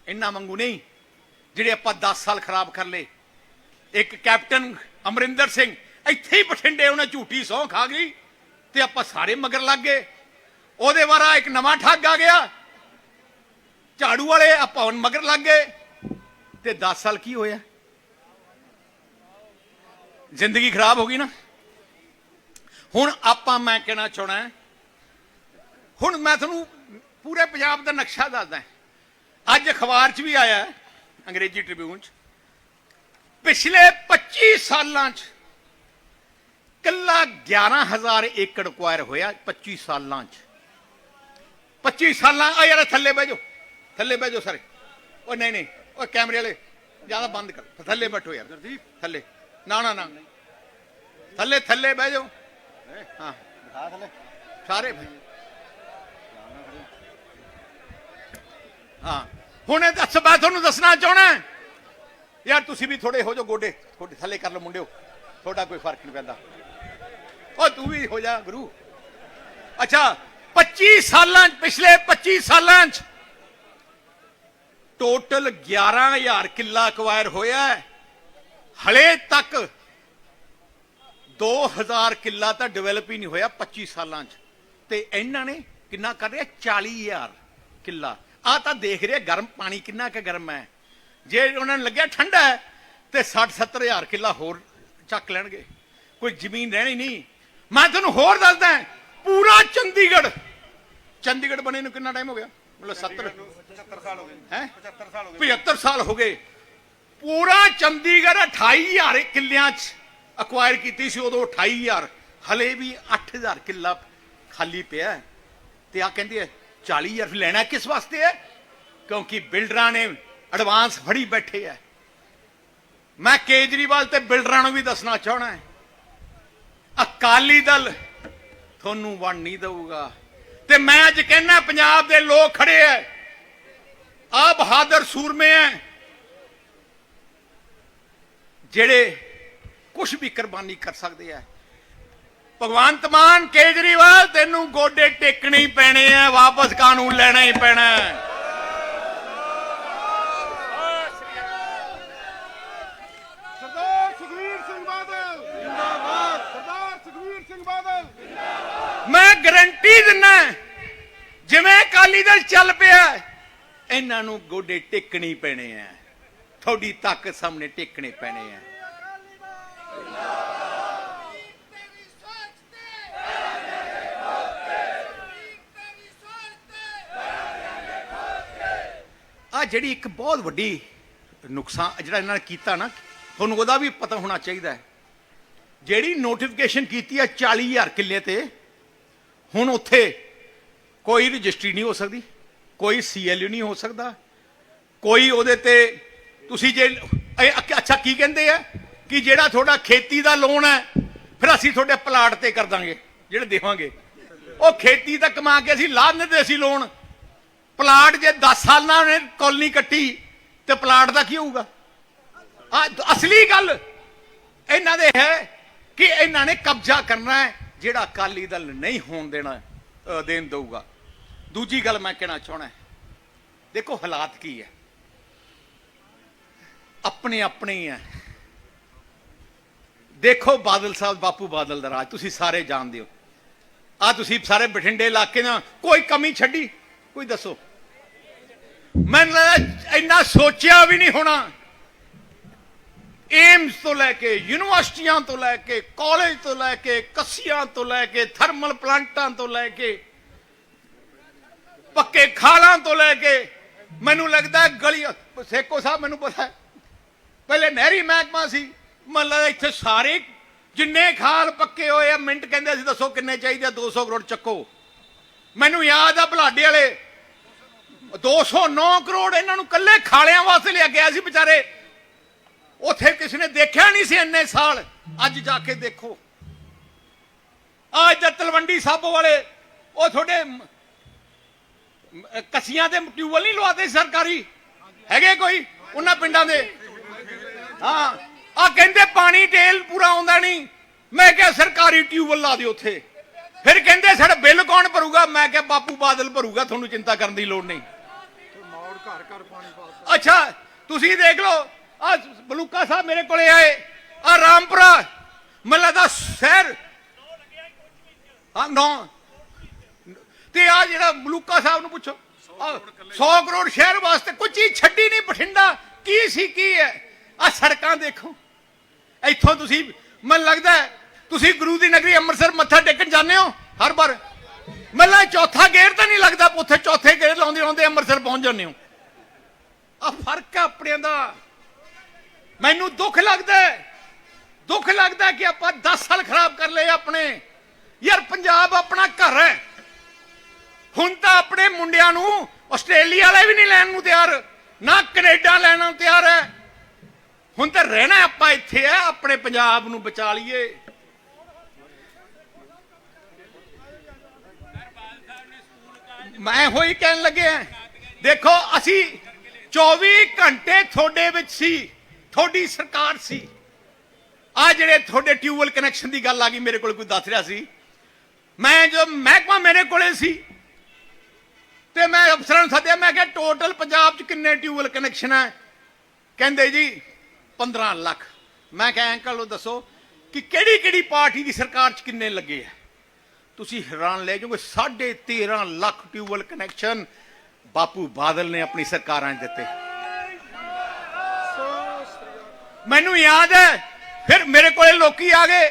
ਇੰਨਾ ਮੰਗੂ ਨਹੀਂ, ਜਿਹੜੇ ਆਪਾਂ 10 ਸਾਲ ਖਰਾਬ ਕਰ ਲਏ ਇੱਕ ਕੈਪਟਨ ਅਮਰਿੰਦਰ ਸਿੰਘ, ਇੱਥੇ ਹੀ ਬਠਿੰਡੇ ਉਹਨੇ ਝੂਠੀ ਸੌਂ ਖਾ ਗਈ ਤੇ ਆਪਾਂ ਸਾਰੇ ਮਗਰ ਲੱਗ ਗਏ। ਉਹਦੇ ਵਾਰਾ ਇੱਕ ਨਵਾਂ ਠੱਗ ਆ ਗਿਆ। ਝਾੜੂ ਵਾਲੇ ਆਪਾਂ ਹੁਣ ਮਗਰ ਲੱਗ ਗਏ ਤੇ 10 ਸਾਲ ਕੀ ਹੋਇਆ? ਜ਼ਿੰਦਗੀ ਖਰਾਬ ਹੋ ਗਈ ਨਾ। ਹੁਣ ਆਪਾਂ ਮੈਂ ਕਹਿਣਾ ਚਾਹਣਾ ਹੁਣ ਮੈਂ ਤੁਹਾਨੂੰ ਪੂਰੇ ਪੰਜਾਬ ਦਾ ਨਕਸ਼ਾ ਦੱਸਦਾ ਅੱਜ ਅਖਬਾਰ 'ਚ ਵੀ ਆਇਆ ਅੰਗਰੇਜ਼ੀ ਟ੍ਰਿਬਿਊਨ 'ਚ। ਪਿਛਲੇ 25 ਸਾਲਾਂ 'ਚ ਕੱਲਾ 11000 ਏਕੜ ਅਕਵਾਇਰ ਹੋਇਆ 25 ਸਾਲਾਂ 'ਚ। 25 ਸਾਲਾਂ ਆ ਯਾਰ ਥੱਲੇ ਬਹਿ ਜਾਓ ਥੱਲੇ ਬਹਿ ਜਾਓ ਸਾਰੇ। ਉਹ ਨਹੀਂ ਨਹੀਂ ਉਹ ਕੈਮਰੇ ਵਾਲੇ ਜ਼ਿਆਦਾ ਬੰਦ ਕਰ ਥੱਲੇ ਬੈਠੋ ਯਾਰ ਥੱਲੇ। ਨਾ ਨਾ ਨਾ। ਥੱਲੇ ਥੱਲੇ ਬਹਿ ਜਾਓ। ਹਾਂ। ਦਿਖਾ ਥੱਲੇ। ਸਾਰੇ ਹਾਂ। ਹੁਣ ਇਹ ਦੱਸ ਮੈਂ ਤੁਹਾਨੂੰ ਦੱਸਣਾ ਚਾਹਣਾ ਯਾਰ ਤੁਸੀਂ ਵੀ ਥੋੜੇ ਹੋ ਜਾਓ ਗੋਡੇ। ਥੋੜੇ ਥੱਲੇ ਕਰ ਲਓ ਮੁੰਡਿਓ। ਤੁਹਾਡਾ ਕੋਈ ਫ਼ਰਕ ਨਹੀਂ ਪੈਂਦਾ। ਉਹ ਤੂੰ ਵੀ ਹੋ ਜਾ ਗੁਰੂ। ਅੱਛਾ 25 ਸਾਲਾਂ 'ਚ, ਪਿਛਲੇ 25 ਸਾਲਾਂ 'ਚ ਟੋਟਲ 11000 ਕਿੱਲਾ ਅਕਵਾਇਰ ਹੋਇਆ ਹੈ। ਹਲੇ ਤੱਕ 2000 ਕਿੱਲਾ ਤਾਂ ਡਿਵੈਲਪ ਹੀ ਨਹੀਂ ਹੋਇਆ 25 ਸਾਲਾਂ 'ਚ। ਤੇ ਇਹਨਾਂ ਨੇ ਕਿੰਨਾ ਕਰ ਰਿਹਾ? 40000 ਕਿੱਲਾ। ਆ ਤਾਂ ਦੇਖ ਰਿਹਾ, ਗਰਮ ਪਾਣੀ ਕਿੰਨਾ ਕੁ ਗਰਮ ਹੈ। ਜੇ ਉਹਨਾਂ ਨੂੰ ਲੱਗਿਆ ਠੰਡਾ ਹੈ ਤੇ 60 70000 ਕਿੱਲਾ ਹੋਰ ਚੱਕ ਲੈਣਗੇ। ਕੋਈ ਜ਼ਮੀਨ ਰਹਿਣੀ ਨਹੀਂ। ਮੈਂ ਤੁਹਾਨੂੰ ਹੋਰ ਦੱਸਦਾ ਪੂਰਾ ਚੰਡੀਗੜ੍ਹ। ਚੰਡੀਗੜ੍ਹ ਬਣੇ ਨੂੰ ਕਿੰਨਾ ਟਾਈਮ ਹੋ ਗਿਆ? ਮਤਲਬ 70 75 ਸਾਲ ਹੋ ਗਏ। ਹੈ? 75 ਸਾਲ ਹੋ ਗਏ। 75 ਸਾਲ ਹੋ ਗਏ। ਪੂਰਾ ਚੰਡੀਗੜ੍ਹ 28000 ਕਿੱਲਿਆਂ 'ਚ ਅਕਵਾਇਰ ਕੀਤੀ ਸੀ ਉਦੋਂ 28000 ਹਲੇ ਵੀ 8000 ਕਿੱਲਾ ਖਾਲੀ ਪਿਆ। ਤੇ ਆ ਕਹਿੰਦੇ ਆ 40000 ਲੈਣਾ ਕਿਸ ਵਾਸਤੇ ਹੈ? ਕਿਉਂਕਿ ਬਿਲਡਰਾਂ ਨੇ ਐਡਵਾਂਸ ਫੜੀ ਬੈਠੇ ਆ ਮੈਂ ਕੇਜਰੀਵਾਲ ਤੇ ਬਿਲਡਰਾਂ ਨੂੰ ਵੀ ਦੱਸਣਾ ਚਾਹਣਾ ਹੈ ਅਕਾਲੀ ਦਲ ਤੁਹਾਨੂੰ ਵੰਡ ਨਹੀਂ ਦਊਗਾ। ਤੇ ਮੈਂ ਅੱਜ ਕਹਿੰਦਾ ਪੰਜਾਬ ਦੇ ਲੋਕ ਖੜੇ ਐ। ਆ ਬਹਾਦਰ ਸੂਰਮੇ ਐ। ਜਿਹੜੇ ਕੁਝ ਵੀ ਕੁਰਬਾਨੀ ਕਰ ਸਕਦੇ ਆ ਭਗਵੰਤ ਮਾਨ ਕੇਜਰੀਵਾਲ, ਤੈਨੂੰ ਗੋਡੇ ਟੇਕਣੇ ਹੀ ਪੈਣੇ ਆ ਵਾਪਸ ਕਾਨੂੰਨ ਲੈਣਾ ਹੀ ਪੈਣਾ ਹੈ ਸਰਦਾਰ ਸੁਖਵੀਰ ਸਿੰਘ ਬਾਦਲ ਜਿੰਦਾਬਾਦ ਸਰਦਾਰ ਸੁਖਵੀਰ ਸਿੰਘ ਬਾਦਲ ਮੈਂ ਗਰੰਟੀ ਦਿੰਨਾ ਜਿਵੇਂ ਅਕਾਲੀ ਦਲ ਚੱਲ ਪਿਆ ਇਹਨਾਂ ਨੂੰ ਗੋਡੇ ਟੇਕਣੀ ਪੈਣੇ ਆ। ਤੁਹਾਡੀ ਤਾਕਤ ਸਾਹਮਣੇ ਟੇਕਣੇ ਪੈਣੇ ਆ। ਆ ਜਿਹੜੀ ਇੱਕ ਬਹੁਤ ਵੱਡੀ ਨੁਕਸਾਨ, ਜਿਹੜਾ ਇਹਨਾਂ ਨੇ ਕੀਤਾ ਨਾ, ਤੁਹਾਨੂੰ ਉਹਦਾ ਵੀ ਪਤਾ ਹੋਣਾ ਚਾਹੀਦਾ ਹੈ। ਜਿਹੜੀ ਨੋਟੀਫਿਕੇਸ਼ਨ ਕੀਤੀ ਹੈ 40000 ਕਿੱਲੇ ਤੇ ਹੁਣ ਉੱਥੇ ਕੋਈ ਰਜਿਸਟਰੀ ਨਹੀਂ ਹੋ ਸਕਦੀ, ਕੋਈ ਸੀਐਲਯੂ ਨਹੀਂ ਹੋ ਸਕਦਾ, ਕੋਈ ਉਹਦੇ ਤੇ ਤੁਸੀਂ ਜੇ ਅੱਛਾ- ਕੀ ਕਹਿੰਦੇ ਆ ਕਿ ਜਿਹੜਾ ਤੁਹਾਡਾ ਖੇਤੀ ਦਾ ਲੋਨ ਹੈ, ਫਿਰ ਅਸੀਂ ਤੁਹਾਡੇ ਪਲਾਟ ਤੇ ਕਰ ਦਾਂਗੇ, ਜਿਹੜੇ ਦੇਵਾਂਗੇ। ਉਹ ਖੇਤੀ ਦਾ ਕਮਾ ਕੇ ਅਸੀਂ ਲਾ ਦਿੰਦੇ ਸੀ ਲੋਨ ਪਲਾਟ ਜੇ 10 ਸਾਲ ਨਾਲ ਉਹਨੇ ਕਾਲਨੀ ਕੱਟੀ ਤੇ ਪਲਾਟ ਦਾ ਕੀ ਹੋਊਗਾ? ਆ, ਅਸਲੀ ਗੱਲ ਇਹਨਾਂ ਦੇ ਹੈ ਕਿ ਇਹਨਾਂ ਨੇ ਕਬਜ਼ਾ ਕਰਨਾ ਹੈ। ਜਿਹੜਾ ਅਕਾਲੀ ਦਲ ਨਹੀਂ ਹੋਣ ਦੇਣਾ ਅ, ਦੇਣ ਦਊਗਾ। ਦੂਜੀ ਗੱਲ ਮੈਂ ਕਹਿਣਾ ਚਾਹਣਾ ਦੇਖੋ ਹਾਲਾਤ ਕੀ ਹੈ। ਆਪਣੇ ਆਪਣੇ ਹੀ ਹੈ। ਦੇਖੋ ਬਾਦਲ ਸਾਹਿਬ ਬਾਪੂ ਬਾਦਲ ਦਾ ਰਾਜ ਤੁਸੀਂ ਸਾਰੇ ਜਾਣਦੇ ਹੋ। ਆ ਤੁਸੀਂ ਸਾਰੇ ਬਠਿੰਡੇ ਇਲਾਕੇ ਨਾਲ ਕੋਈ ਕਮੀ ਛੱਡੀ? ਕੋਈ ਦੱਸੋ। ਮੈਨੂੰ ਇੰਨਾ ਸੋਚਿਆ ਵੀ ਨਹੀਂ ਹੋਣਾ। ਏਮਸ ਤੋਂ ਲੈ ਕੇ, ਯੂਨੀਵਰਸਿਟੀਆਂ ਤੋਂ ਲੈ ਕੇ, ਕਾਲਜ ਤੋਂ ਲੈ ਕੇ, ਕੱਸੀਆਂ ਤੋਂ ਲੈ ਕੇ, ਥਰਮਲ ਪਲਾਂਟਾਂ ਤੋਂ ਲੈ ਕੇ, ਪੱਕੇ ਖਾਲਾਂ ਤੋਂ ਲੈ ਕੇ, ਮੈਨੂੰ ਲੱਗਦਾ ਗਲੀ ਸੇਕੋ ਸਾਹਿਬ, ਮੈਨੂੰ ਪਤਾ ਪਹਿਲੇ ਨਹਿਰੀ ਮਹਿਕਮਾ ਸੀ, ਮੈਨੂੰ ਲੱਗਦਾ ਇੱਥੇ ਸਾਰੇ ਜਿੰਨੇ ਖਾਲ ਪੱਕੇ ਹੋਏ ਆ, ਮਿੰਟ ਕਹਿੰਦੇ ਸੀ, ਦੱਸੋ ਕਿੰਨੇ ਚਾਹੀਦੇ ਆ 200 ਕਰੋੜ ਚੱਕੋ। ਮੈਨੂੰ ਯਾਦ ਆ ਭਲਾਡੇ ਵਾਲੇ 209 ਕਰੋੜ ਇਹਨਾਂ ਨੂੰ ਕੱਲੇ ਖਾਲਿਆਂ ਵਾਸਤੇ ਲਿਆ ਗਿਆ ਸੀ ਵਿਚਾਰੇ। ਉਥੇ ਕਿਸੇ ਨੇ ਦੇਖਿਆ ਨਹੀਂ ਸੀ ਇੰਨੇ ਸਾਲ। ਅੱਜ ਜਾ ਕੇ ਦੇਖੋ। ਅੱਜ ਦਾ ਤਲਵੰਡੀ ਸਾਬੋ ਵਾਲੇ ਉਹ ਤੁਹਾਡੇ ਕੱਸੀਆਂ ਦੇ ਟਿਊਬਲ ਨਹੀਂ ਲਵਾਦੇ ਸਰਕਾਰੀ? ਹੈਗੇ ਕੋਈ ਉਹਨਾਂ ਪਿੰਡਾਂ ਦੇ? ਹਾਂ। ਆ ਕਹਿੰਦੇ ਪਾਣੀ ਟੇਲ ਪੂਰਾ ਆਉਂਦਾ ਨਹੀਂ। ਮੈਂ ਕਿਹਾ ਸਰਕਾਰੀ ਟਿਊਬਲ ਲਾ ਦਿਓ ਉੱਥੇ। ਫਿਰ ਕਹਿੰਦੇ ਸਾਡਾ ਬਿੱਲ ਕੌਣ ਭਰੂਗਾ? ਮੈਂ ਕਿਹਾ ਬਾਪੂ ਬਾਦਲ ਭਰੂਗਾ ਤੁਹਾਨੂੰ ਚਿੰਤਾ ਕਰਨ ਦੀ ਲੋੜ ਨਹੀਂ। ਅੱਛਾ ਤੁਸੀਂ ਦੇਖ ਲਓ ਆ ਬਲੂਕਾ ਸਾਹਿਬ ਮੇਰੇ ਕੋਲੇ ਆਏ, ਆ ਰਾਮਪੁਰਾ, ਮੈਨੂੰ ਲੱਗਦਾ ਸ਼ਹਿਰ। ਹਾਂ ਨੌ। ਤੇ ਆ ਜਿਹੜਾ ਬਲੂਕਾ ਸਾਹਿਬ ਨੂੰ ਪੁੱਛੋ 100 ਕਰੋੜ ਸ਼ਹਿਰ ਵਾਸਤੇ ਕੋਈ ਚੀਜ਼ ਛੱਡੀ ਨਹੀਂ, ਬਠਿੰਡਾ। ਕੀ ਸੀ, ਕੀ ਹੈ? ਆ ਸੜਕਾਂ ਦੇਖੋ। ਇੱਥੋਂ ਤੁਸੀਂ, ਮੈਨੂੰ ਲੱਗਦਾ ਤੁਸੀਂ ਗੁਰੂ ਦੀ ਨਗਰੀ ਅੰਮ੍ਰਿਤਸਰ ਮੱਥਾ ਟੇਕਣ ਜਾਂਦੇ ਹੋ, ਹਰ ਵਾਰ। ਮੈਨੂੰ ਚੌਥਾ ਗੇਰ ਤਾਂ ਨਹੀਂ ਲੱਗਦਾ, ਉੱਥੇ ਚੌਥੇ ਗੇਰ ਲਾਉਂਦੇ ਲਾਉਂਦੇ ਅੰਮ੍ਰਿਤਸਰ ਪਹੁੰਚ ਜਾਂਦੇ ਹੋ। ਆ ਫ਼ਰਕ ਆ ਆਪਣਿਆਂ ਦਾ। ਮੈਨੂੰ ਦੁੱਖ ਲੱਗਦਾ ਹੈ। ਦੁੱਖ ਲੱਗਦਾ ਕਿ ਆਪਾਂ 10 ਸਾਲ ਖਰਾਬ ਕਰ ਲਏ ਆਪਣੇ। ਯਾਰ, ਪੰਜਾਬ ਆਪਣਾ ਘਰ ਹੈ। ਹੁਣ ਤਾਂ ਆਪਣੇ ਮੁੰਡਿਆਂ ਨੂੰ ਆਸਟ੍ਰੇਲੀਆ ਵਾਲੇ ਵੀ ਨਹੀਂ ਲੈਣ ਨੂੰ ਤਿਆਰ। ਨਾ ਕੈਨੇਡਾ ਲੈਣ ਨੂੰ ਤਿਆਰ ਹੈ। ਹੁਣ ਤਾਂ ਰਹਿਣਾ ਆਪਾਂ ਇੱਥੇ ਹੈ, ਆਪਣੇ ਪੰਜਾਬ ਨੂੰ ਬਚਾ ਲਈਏ। ਮੈਂ ਹੋਈ ਕਹਿਣ ਲੱਗਿਆ ਦੇਖੋ, ਅਸੀਂ 24 ਘੰਟੇ ਤੁਹਾਡੇ ਵਿੱਚ ਸੀ। ਤੁਹਾਡੀ ਸਰਕਾਰ ਸੀ। ਆ ਜਿਹੜੇ ਤੁਹਾਡੇ ਟਿਊਬਲ ਕਨੈਕਸ਼ਨ ਦੀ ਗੱਲ ਆ ਗਈ, ਮੇਰੇ ਕੋਲ ਕੋਈ ਦੱਸ ਰਿਹਾ ਸੀ। ਮੈਂ ਜਦੋਂ ਮਹਿਕਮਾ ਮੇਰੇ ਕੋਲੇ ਸੀ, ਤੇ ਮੈਂ ਅਫਸਰਾਂ ਨੂੰ ਸੱਦਿਆ, ਮੈਂ ਕਿਹਾ ਟੋਟਲ ਪੰਜਾਬ 'ਚ ਕਿੰਨੇ ਟਿਊਬਲ ਕਨੈਕਸ਼ਨ ਹੈ ਕਹਿੰਦੇ ਜੀ 15 ਲੱਖ। ਮੈਂ ਕਿਹਾ ਅੰਕਲ ਉਹ ਦੱਸੋ ਕਿ ਕਿਹੜੀ ਕਿਹੜੀ ਪਾਰਟੀ ਦੀ ਸਰਕਾਰ 'ਚ ਕਿੰਨੇ ਲੱਗੇ ਆ? ਤੁਸੀਂ ਹੈਰਾਨ ਲੈ ਜਾਓਗੇ 13.5 ਲੱਖ ਟਿਊਬਲ ਕਨੈਕਸ਼ਨ ਬਾਪੂ ਬਾਦਲ ਨੇ ਆਪਣੀ ਸਰਕਾਰਾਂ 'ਚ ਦਿੱਤੇ। ਮੈਨੂੰ ਯਾਦ ਹੈ, ਫਿਰ ਮੇਰੇ ਕੋਲੇ ਲੋਕੀ ਆ ਗਏ,